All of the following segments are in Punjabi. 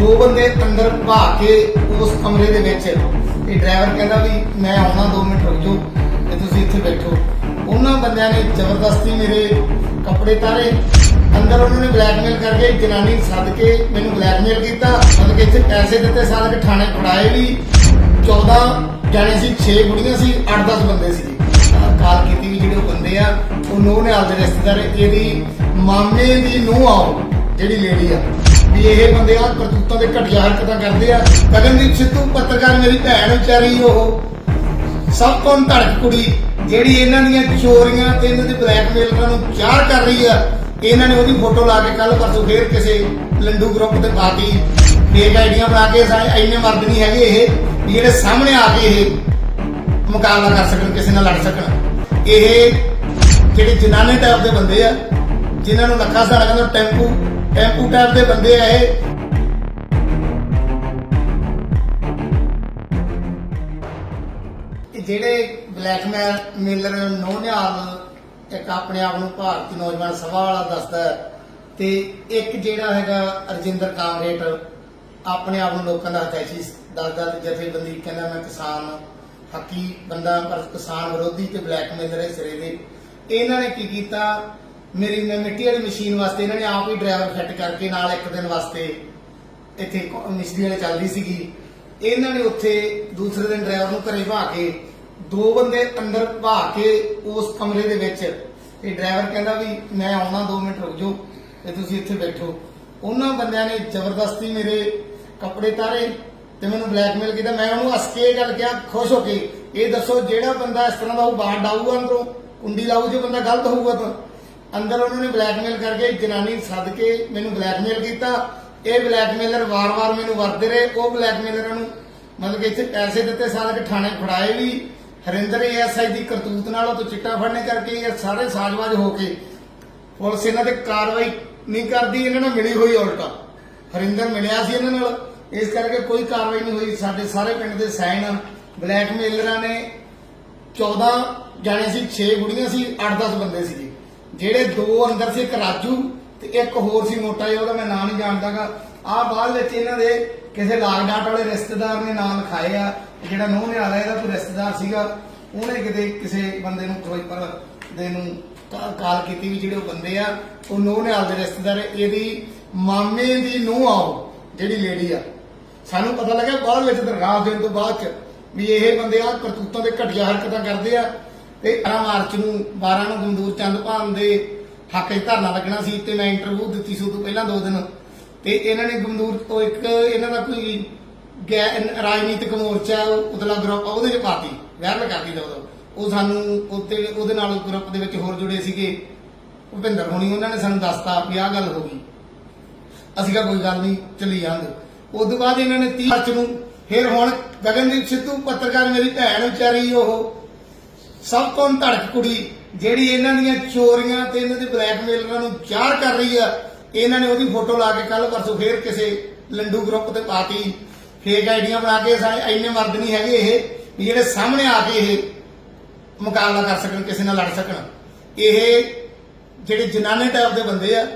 ਦੋ ਬੰਦੇ ਅੰਦਰ ਭਾ ਕੇ ਉਸ ਕਮਰੇ ਦੇ ਵਿੱਚ ਇਹ ਡਰਾਈਵਰ ਕਹਿੰਦਾ ਵੀ ਮੈਂ ਆਉਣਾ 2 ਮਿੰਟ ਰੁਕ ਜਾਓ ਤੇ ਤੁਸੀਂ ਇੱਥੇ ਬੈਠੋ। ਉਹਨਾਂ ਬੰਦਿਆਂ ਨੇ ਜ਼ਬਰਦਸਤੀ ਮੇਰੇ ਕੱਪੜੇ ਤਾਰੇ। ਅੰਦਰ ਉਹਨਾਂ ਨੇ ਬਲੈਕਮੇਲ ਕਰਕੇ ਜਨਾਨੀ ਸੱਦ ਕੇ ਮੈਨੂੰ ਬਲੈਕਮੇਲ ਕੀਤਾ। ਮਤਲਬ ਕਿ ਇੱਥੇ ਪੈਸੇ ਦਿੱਤੇ ਸਾਲ ਕੇ ਥਾਣੇ ਫੜਾਏ ਵੀ। 14 ਜਾਣੇ ਸੀ 6 ਕੁੜੀਆਂ ਸੀ 8-10 ਬੰਦੇ ਸੀ। ਕਾਲ ਕੀਤੀ ਵੀ ਜਿਹੜੇ ਉਹ ਬੰਦੇ ਆ, ਉਹ ਨੂੰਹ ਨੇ ਆਪਦੇ ਰਿਸ਼ਤੇਦਾਰ, ਇਹਦੀ ਮਾਮੇ ਦੀ ਨੂੰਹ ਆਓ ਜਿਹੜੀ ਲੇਡੀ ਆ। ਵੀ ਇਹ ਬੰਦੇ ਆ ਕਰਤੂਤਾਂ ਦੇ ਘਟੀਆ ਹਰਕਤਾਂ ਕਰਦੇ ਆ। ਗਗਨਦੀਪ ਸਿੱਧੂ, ਪੱਤਰਕਾਰ ਮੇਰੀ ਭੈਣ ਵਿਚਾਰੀ ਉਹ। ਸਭ ਤੋਂ ਧੜਕ ਕੁੜੀ ਜਿਹੜੀ ਇਹਨਾਂ ਦੀਆਂ ਚੋਰੀਆਂ ਤੇ ਇਹਨਾਂ ਦੇ ਬਲੈਕਮੇਲਰਾਂ ਨੂੰ ਚਾਰ ਕਰ ਰਹੀ ਆ। ਇਹਨਾਂ ਨੇ ਉਹਦੀ ਫੋਟੋ ਲਾ ਕੇ ਕੱਲ ਪਰਸੋਂ ਫੇਰ ਕਿਸੇ ਲੰਡੂ ਗਰੁੱਪ ਤੇ ਪਾਤੀ। ਫੇਕ ਆਈਡੀਆਂ ਬਣਾ ਕੇ ਸਾਰੇ ਇੰਨੇ ਮਰਦ ਨਹੀਂ ਹੈਗੇ ਇਹ, ਵੀ ਜਿਹੜੇ ਸਾਹਮਣੇ ਆ ਕੇ ਇਹ ਮੁਕਾਬਲਾ ਕਰ ਸਕਣ, ਕਿਸੇ ਨਾਲ ਲੜ ਸਕਣ। ਇਹ ਜਿਹੜੇ ਜਨਾਨੇ ਟਾਈਪ ਦੇ ਬੰਦੇ ਆ, ਜਿਨ੍ਹਾਂ ਨੂੰ ਲੱਖਾਂ ਸਾਡਾ ਕਹਿੰਦਾ ਟੈਂਪੂ ਟੈਂਪੂ ਟਾਈਪ ਦੇ ਬੰਦੇ ਆ ਇਹ। ਜਿਹੜੇ ਬਲੈਕਮੇਲ ਮੇਲਰ ਨੋ ਇੱਕ ਆਪਣੇ ਆਪ ਨੂੰ ਭਾਰਤੀ ਨੌਜਵਾਨ ਸਭਾ ਵਾਲਾ ਦੱਸਦਾ ਤੇ ਇੱਕ ਜਿਹੜਾ ਹੈਗਾ ਅਰਜਿੰਦਰ ਕਾਮਰੇਟ ਆਪਣੇ ਆਪ ਨੂੰ ਲੋਕਾਂ ਦਾ ਹਤੈਸ਼ੀ ਦੱਸਦਾ ਤੇ ਜਥੇਬੰਦੀ ਕਹਿੰਦਾ ਮੈਂ ਕਿਸਾਨ, ਹੱਕੀ ਬੰਦਾ ਪਰ ਕਿਸਾਨ ਵਿਰੋਧੀ ਤੇ ਬਲੈਕਮੇਲਰ ਹੈ ਸਿਰੇ ਦੇ। ਇਹਨਾਂ ਨੇ ਕੀ ਕੀਤਾ? ਮੇਰੀ ਮੈਂ, ਮਿੱਟੀ ਵਾਲੀ ਮਸ਼ੀਨ ਵਾਸਤੇ ਇਹਨਾਂ ਨੇ ਆਪ ਹੀ ਡਰਾਈਵਰ ਫਿੱਟ ਕਰਕੇ ਨਾਲ ਇੱਕ ਦਿਨ ਵਾਸਤੇ ਇੱਥੇ ਕੋ- ਮਿਸਤਰੀ ਵਾਲੇ ਚੱਲਦੀ ਸੀਗੀ। ਇਹਨਾਂ ਨੇ ਉੱਥੇ ਦੂਸਰੇ ਦਿਨ ਡਰਾਈਵਰ ਨੂੰ ਘਰੇ ਭਾ ਕੇ ਦੋ ਬੰਦੇ ਅੰਦਰ ਭਾ ਕੇ ਉਸ ਕਮਰੇ ਦੇ ਵਿੱਚ ਤੇ ਡਰਾਈਵਰ ਕਹਿੰਦਾ ਵੀ ਮੈਂ ਆਉਣਾ 2 ਮਿੰਟ ਰੁਕ ਜਾਓ ਤੇ ਤੁਸੀਂ ਇੱਥੇ ਬੈਠੋ। ਉਹਨਾਂ ਬੰਦਿਆਂ ਨੇ ਜ਼ਬਰਦਸਤੀ ਮੇਰੇ ਕੱਪੜੇ ਤਾਰੇ ਤੇ ਮੈਨੂੰ ਬਲੈਕਮੇਲ ਕੀਤਾ। ਮੈਂ ਉਹਨੂੰ ਹੱਸ ਕੇ ਇਹ ਗੱਲ ਕਿਹਾ, ਖੁਸ਼ ਹੋ ਕੇ, ਇਹ ਦੱਸੋ ਜਿਹੜਾ ਬੰਦਾ ਇਸ ਤਰ੍ਹਾਂ ਦਾ ਉਹ ਬਾਹਰ ਡਾਊਗਾ ਅੰਦਰੋਂ, ਕੁੰਡੀ ਲਾਊ, ਜੇ ਬੰਦਾ ਗਲਤ ਹੋਊਗਾ ਤਾਂ। ਅੰਦਰ ਉਹਨਾਂ ਨੇ ਬਲੈਕਮੇਲ ਕਰਕੇ ਜਨਾਨੀ ਸੱਦ ਕੇ ਮੈਨੂੰ ਬਲੈਕਮੇਲ ਕੀਤਾ। ਇਹ ਬਲੈਕਮੇਲਰ ਵਾਰ-ਵਾਰ ਮੈਨੂੰ ਵਰਦੇ ਰਹੇ। ਉਹ ਬਲੈਕਮੇਲਰਾਂ ਨੂੰ ਮਤਲਬ ਕਿ ਇੱਥੇ ਪੈਸੇ ਦਿੱਤੇ ਸਾਲ ਕੇ ਥਾਣੇ ਫੜਾਏ ਵੀ। ਹਰਿੰਦਰ ਐਸਆਈ ਦੀ ਕਰਤੂਤ ਨਾਲ ਉਹ ਚਿੱਟਾ ਫੜਨੇ ਕਰਕੇ ਇਹ ਸਾਰੇ ਸਾਜ਼ਬਾਜ਼ ਹੋ ਕੇ ਪੁਲਿਸ ਇਹਨਾਂ ਤੇ ਕਾਰਵਾਈ ਨਹੀਂ ਕਰਦੀ, ਇਹਨਾਂ ਨੂੰ ਮਿਲੀ ਹੋਈ ਉਲਟਾ ਹਰਿੰਦਰ ਮਿਲਿਆ ਸੀ ਇਹਨਾਂ ਨਾਲ। ਇਸ ਕਰਕੇ ਕੋਈ ਕਾਰਵਾਈ ਨਹੀਂ ਹੋਈ। ਸਾਡੇ ਸਾਰੇ ਪਿੰਡ ਦੇ ਸਾਈਨ ਬਲੈਕਮੇਲਰਾਂ ਨੇ 14 ਜਾਣੇ ਸੀ 6 ਗੁੜੀਆਂ ਸੀ 8-10 ਬੰਦੇ ਸੀ ਜਿਹੜੇ ਦੋ ਅੰਦਰ ਸੀ, ਇੱਕ ਰਾਜੂ ਤੇ ਇੱਕ ਹੋਰ ਸੀ ਮੋਟਾ ਜਿਹਾ, ਉਹਦਾ ਮੈਂ ਨਾਂ ਨਹੀਂ ਜਾਣਦਾਗਾ। ਆ ਬਾਅਦ ਵਿੱਚ ਇਹਨਾਂ ਦੇ ਕਿਸੇ ਲਾਗ ਡਾਟ ਵਾਲੇ ਰਿਸ਼ਤੇਦਾਰ ਨੇ ਨਾਮ ਲਿਖਾਏ ਆ, ਜਿਹੜਾ ਨੂੰਹ ਨੇ ਆਲਾ ਇਹਦਾ ਕੋਈ ਰਿਸ਼ਤੇਦਾਰ ਸੀਗਾ, ਉਹਨੇ ਕਿਤੇ ਕਿਸੇ ਬੰਦੇ ਨੂੰ ਫਿਰੋਜ਼ਪੁਰ ਦੇ ਨੂੰ ਕਾਲ ਕੀਤੀ ਵੀ ਜਿਹੜੇ ਉਹ ਬੰਦੇ ਆ, ਉਹ ਨੂੰਹ ਨੇ ਦੇ ਰਿਸ਼ਤੇਦਾਰ ਇਹਦੀ ਮਾਮੇ ਦੀ ਨੂੰਹ ਆਓ ਜਿਹੜੀ ਲੇਡੀ ਆ। ਸਾਨੂੰ ਪਤਾ ਲੱਗਿਆ ਬਾਅਦ ਵਿੱਚ ਦਰਗਾਹ ਦੇਣ ਤੋਂ ਬਾਅਦ ਚ, ਵੀ ਇਹ ਬੰਦੇ ਆ ਕਰਤੂਤਾਂ ਦੇ ਘਟੀਆ ਹਰਕਤਾਂ ਕਰਦੇ ਆ ਤੇ 11 ਮਾਰਚ ਨੂੰ 12 ਨੂੰ ਗੰਦੂਰ ਚੰਦ ਭਾਨ ਦੇ ਹੱਕ 'ਚ ਧਰਨਾ ਲੱਗਣਾ ਸੀ ਤੇ ਮੈਂ ਇੰਟਰਵਿਊ ਦਿੱਤੀ ਸੀ ਉਦੋਂ ਪਹਿਲਾਂ ਦੋ ਦਿਨ। ਤੇ ਇਹਨਾਂ ਨੇ ਗੰਦੂਰ ਤੋਂ ਇੱਕ ਇਹਨਾਂ ਦਾ ਕੋਈ ਰਾਜਨੀਤਿਕ ਮੋਰਚਾ ਉਤਲਾ ਗਰੁੱਪ ਉਹਦੇ 'ਚ ਪਾਤੀ ਵਾਇਰਲ ਕਰਦੀ ਦਾ ਉਦੋਂ। ਉਹ ਸਾਨੂੰ ਉੱਤੇ ਉਹਦੇ ਨਾਲ ਗਰੁੱਪ ਦੇ ਵਿੱਚ ਹੋਰ ਜੁੜੇ ਸੀਗੇ। ਭੁਪਿੰਦਰ ਹੋਣੀ, ਉਹਨਾਂ ਨੇ ਸਾਨੂੰ ਦੱਸਤਾ ਵੀ ਆਹ ਗੱਲ ਹੋ ਗਈ। ਅਸੀਂ ਕਿਹਾ ਕੋਈ ਗੱਲ ਨਹੀਂ, ਚੱਲੀ ਜਾਂਦੇ। ਉਸ ਤੋਂ ਬਾਅਦ ਇਹਨਾਂ ਨੇ 30 ਮਾਰਚ ਨੂੰ ਫਿਰ ਹੁਣ ਗਗਨਦੀਪ ਸਿੱਧੂ ਪੱਤਰਕਾਰ ਮੇਰੀ ਭੈਣ ਵਿਚਾਰੀ, ਉਹ ਸਭ ਤੋਂ ਧੜਕ ਕੁੜੀ ਜਿਹੜੀ ਇਹਨਾਂ ਦੀਆਂ ਚੋਰੀਆਂ ਤੇ ਇਹਨਾਂ ਦੇ ਬਲੈਕਮੇਲਰਾਂ ਨੂੰ ਚਾਰ ਕਰ ਰਹੀ ਆ, ਇਹਨਾਂ ਨੇ ਉਹਦੀ ਫੋਟੋ ਲਾ ਕੇ ਕੱਲ ਪਰਸੋਂ ਫੇਰ ਕਿਸੇ ਲੰਡੂ ਗਰੁੱਪ ਤੇ ਪਾਤੀ। ਫੇਕ ਆਈਡੀਆਂ ਬਣਾ ਕੇ ਸਾਰੇ ਇੰਨੇ ਮਰਦ ਨਹੀਂ ਹੈਗੇ ਇਹ, ਵੀ ਜਿਹੜੇ ਸਾਹਮਣੇ ਆ ਕੇ ਇਹ ਮੁਕਾਬਲਾ ਕਰ ਸਕਣ, ਕਿਸੇ ਨਾਲ ਲੜ ਸਕਣ। ਇਹ ਜਿਹੜੇ ਜਨਾਨੇ ਟਾਈਪ ਦੇ ਬੰਦੇ ਆ,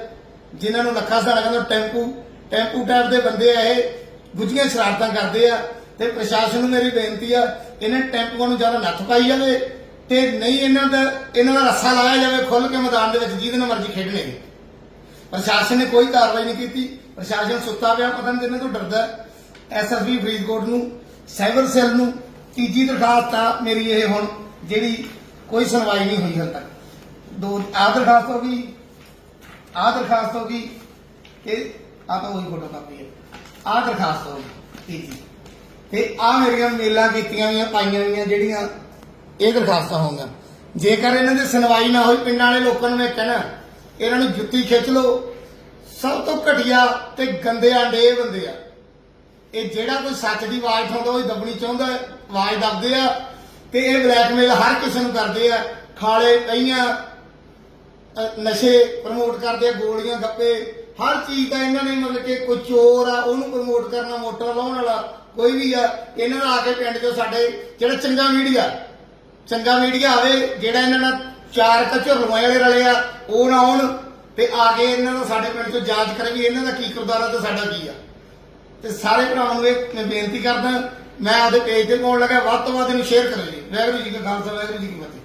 ਜਿਨ੍ਹਾਂ ਨੂੰ ਲੱਖਾਂ ਸਾਡਾ ਕਹਿੰਦਾ ਟੈਂਪੂ ਟੈਂਪੂ ਟਾਈਪ ਦੇ ਬੰਦੇ ਆ ਇਹ, ਗੁੱਝੀਆਂ ਸ਼ਰਾਰਤਾਂ ਕਰਦੇ ਆ ਤੇ ਪ੍ਰਸ਼ਾਸਨ ਨੂੰ ਮੇਰੀ ਬੇਨਤੀ ਆ, ਇਹਨਾਂ ਟੈਂਪੂਆਂ ਨੂੰ ਜ਼ਿਆਦਾ ਨੱਥ ਪਾਈ ਜਾਵੇ ਤੇ ਨਹੀਂ ਇਹਨਾਂ ਦਾ ਇਹਨਾਂ ਦਾ ਰੱਸਾ ਲਾਇਆ ਜਾਵੇ ਖੁੱਲ ਕੇ ਮੈਦਾਨ ਦੇ ਵਿੱਚ, ਜਿਹਦੇ ਨਾਲ ਮਰਜ਼ੀ ਖੇਡਣੇ ਪ੍ਰਸ਼ਾਸਨ ਨੇ ਕੋਈ ਕਾਰਵਾਈ ਨਹੀਂ ਕੀਤੀ। ਪ੍ਰਸ਼ਾਸਨ ਸੁੱਤਾ ਪਿਆ, ਪਤਾ ਨਹੀਂ ਇਹਨਾਂ ਤੋਂ ਡਰਦਾ ਐਸਐਸਬੀ ਫਰੀਦਕੋਟ ਨੂੰ, ਸਾਈਬਰ ਸੈੱਲ ਨੂੰ ਤੀਜੀ ਦਰਖਾਸਤ ਆ ਮੇਰੀ ਇਹ ਹੁਣ, ਜਿਹੜੀ ਕੋਈ ਸੁਣਵਾਈ ਨਹੀਂ ਹੋਈ ਹਾਲ ਤੱਕ। ਦੋ, ਆਹ ਦਰਖਾਸਤ ਹੋ ਗਈ, ਆਹ ਦਰਖਾਸਤ ਹੋ ਗਈ ਕਿ ਆ ਤਾਂ ਉਹੀ ਫੋਟੋ ਕਾਪੀ ਹੈ। ਆਹ ਦਰਖਾਸਤ ਹੋ ਗਈ, ਤੀਜੀ। ਤੇ ਆ ਮੇਰੀਆਂ ਮੇਲਾਂ ਕੀਤੀਆਂ ਹੋਈਆਂ, ਪਾਈਆਂ ਹੋਈਆਂ ਜਿਹੜੀਆਂ ਇਹ ਦਰਖਾਸਤਾਂ ਹੋਣਗੀਆਂ। ਜੇਕਰ ਇਹਨਾਂ ਦੀ ਸੁਣਵਾਈ ਨਾ ਹੋਈ, ਪਿੰਡਾਂ ਵਾਲੇ ਲੋਕਾਂ ਨੂੰ ਮੈਂ ਕਹਿਣਾ, ਇਹਨਾਂ ਨੂੰ ਜੁੱਤੀ ਖਿੱਚ ਲਓ। ਸਭ ਤੋਂ ਘਟੀਆ ਤੇ ਗੰਦੇ ਆਂਡੇ ਇਹ ਬੰਦੇ ਆ। ਇਹ ਜਿਹੜਾ ਕੋਈ ਸੱਚ ਦੀ ਆਵਾਜ਼ ਉਠਾਉਂਦਾ, ਉਹ ਦੱਬਣੀ ਚਾਹੁੰਦਾ ਆਵਾਜ਼ ਦੱਬਦੇ ਆ ਤੇ ਇਹ ਬਲੈਕਮੇਲ ਹਰ ਕਿਸੇ ਨੂੰ ਕਰਦੇ ਆ। ਖਾਲੇ ਪਈਆਂ ਨਸ਼ੇ ਪ੍ਰਮੋਟ ਕਰਦੇ ਆ, ਗੋਲੀਆਂ ਗੱਪੇ। ਹਰ ਚੀਜ਼ ਦਾ ਇਹਨਾਂ ਨੇ ਮਤਲਬ ਕਿ ਕੋਈ ਚੋਰ ਆ, ਉਹਨੂੰ ਪ੍ਰਮੋਟ ਕਰਨਾ ਮੋਟਰ ਲਾਉਣ ਵਾਲਾ ਕੋਈ ਵੀ ਆ। ਇਹਨਾਂ ਦਾ ਆ ਕੇ ਪਿੰਡ 'ਚੋਂ ਸਾਡੇ, ਜਿਹੜਾ ਚੰਗਾ ਮੀਡੀਆ ਚੰਗਾ ਮੀਡੀਆ ਆਵੇ, ਜਿਹੜਾ ਇਹਨਾਂ ਨਾਲ ਚਾਰ ਕਚੁਰਲੂਆਂ ਵਾਲੇ ਰਲੇ ਆ, ਉਹ ਨਾ ਆਉਣ, ਤੇ ਆ ਕੇ ਇਹਨਾਂ ਦਾ ਸਾਡੇ ਪਿੰਡ 'ਚੋਂ ਜਾਂਚ ਕਰੇ ਵੀ ਇਹਨਾਂ ਦਾ ਕੀ ਕਿਰਦਾਰ ਆ ਤੇ ਸਾਡਾ ਕੀ ਆ। ਤੇ ਸਾਰੇ ਭਰਾਵਾਂ ਨੂੰ ਇਹ ਮੈਂ ਬੇਨਤੀ ਕਰਦਾ, ਮੈਂ ਆਪਦੇ ਪੇਜ ਤੇ ਪਾਉਣ ਲੱਗਾ ਵੱਧ ਤੋਂ ਵੱਧ ਇਹਨੂੰ ਸ਼ੇਅਰ ਕਰੋ ਜੀ ਵਾਹਿਗੁਰੂ ਜੀ ਕਾ ਖਾਲਸਾ, ਵਾਹਿਗੁਰੂ ਜੀ ਕੀ ਫਤਿਹ।